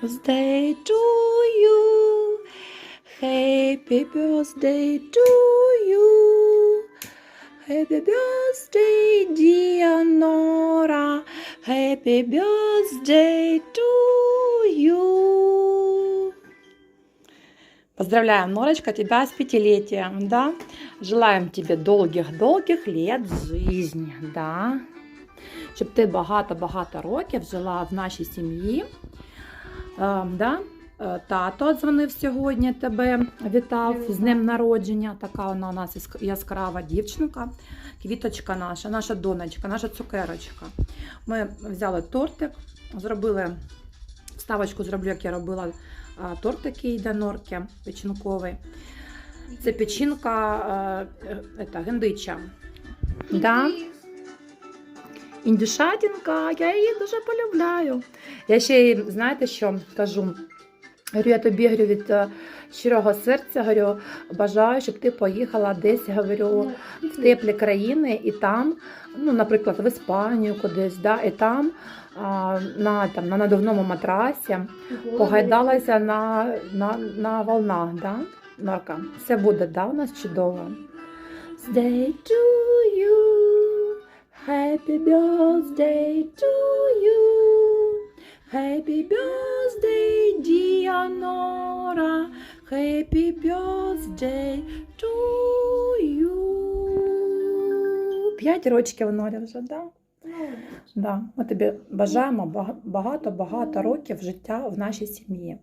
birthday to you. Happy birthday to you. Happy birthday, dear Nora. Happy birthday to you. Поздравляем, Норочка, тебя с пятилетием, да? Желаем тебе долгих-долгих лет жизни, да? Щоб ти багато-багато років жила в нашій сім'ї. Е, да? Е, Тато дзвонив сьогодні тебе, вітав з днем народження. Така вона у нас яскрава дівчинка, квіточка наша, наша донечка, наша цукерочка. Ми взяли тортик, зробили вставочку, зроблю, як я робила а, торт для норки печінковий. Це печінка е, е, гендича. Да? Індюшатінка, я її дуже полюбляю. Я ще знаєте, що кажу? Говорю, я тобі говорю, від е, щирого серця говорю, бажаю, щоб ти поїхала десь, говорю, в теплі країни і там, ну, наприклад, в Іспанію кудись, да, і там а, на, там, на надувному матрасі погайдалася на, на, на волнах, да? Норка. Все буде, да, у нас чудово. Day to you, happy birthday to you, happy birthday, dear Nora, happy birthday to you. П'ять рочків Норя вже, да? Да. Ми тобі бажаємо багато-багато років життя в нашій сім'ї,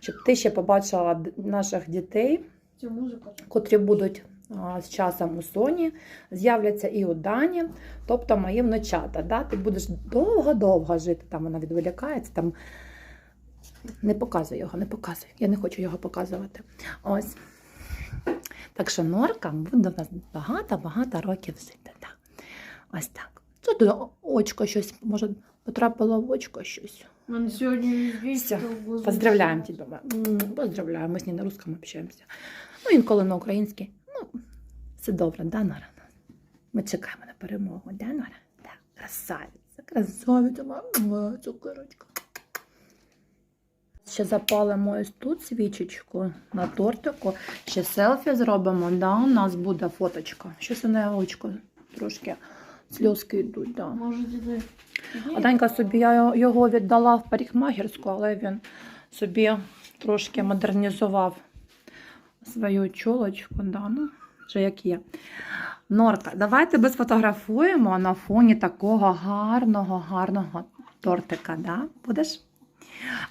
щоб ти ще побачила наших дітей, котрі будуть з часом у Соні, з'являться і у Дані, тобто мої внучата. Да? Ти будеш довго-довго жити, там вона відволікається, там не показуй його, не показуй. Я не хочу його показувати. Ось. Так що норка буде в нас багато-багато років жити. Да. Ось так. Що туди очко щось, може, потрапило в очко щось. Мене сьогодні Всё. 200 Поздравляем тебя. М, Поздравляю, ми з нею на русском общаємося. Ну, інколи на українській. Ну, все добре, да, Нора? Ми чекаємо на перемогу, да, Нора? Так, красавиця, красавиця, моя цукерочка. Ще запалимо ось тут свічечку на тортику. Ще селфі зробимо, да, у нас буде фоточка. Щось у неї очко трошки сльозки йдуть, да. Може, ти... А Данька собі я його віддала в парикмахерську, але він собі трошки модернізував свою чолочку. Да, ну, вже як є. Норка, давай тебе сфотографуємо на фоні такого гарного, гарного тортика. Да? Будеш?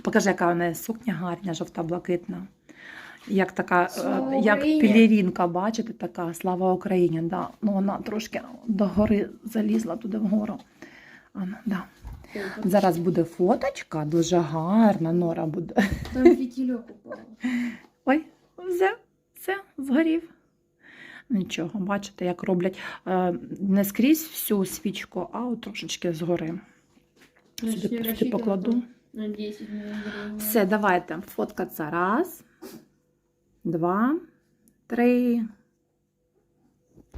Покажи, яка у неї сукня гарна, жовта-блакитна. Як така, е, Слава як Україні! пелерінка, бачите, така слава Україні. Да. Ну, вона трошки догори залізла туди вгору. Ано, да. Зараз буде фоточка, дуже гарна, Нора буде. Там фітільок упав. Ой, все, все, згорів. Нічого, бачите, як роблять е, не скрізь всю свічку, а от трошечки згори. Сюди, сюди покладу. На 10 мільйонів. Все, давайте фоткатися. Раз, два, три.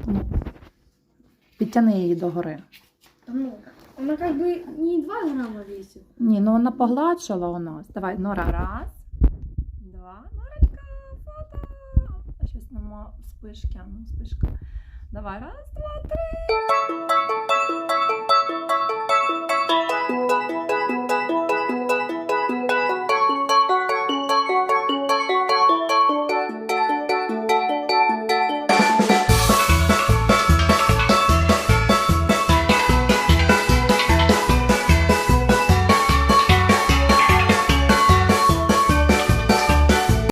Ну, Підтяни її догори. Ну, вона бы не 2 грама весит. Ні, ну вона погладшила у нас. Давай, Нора, раз, два. Норочка, фото. А щось нема вспишки, а ну, вспишка. Давай, раз, два, три.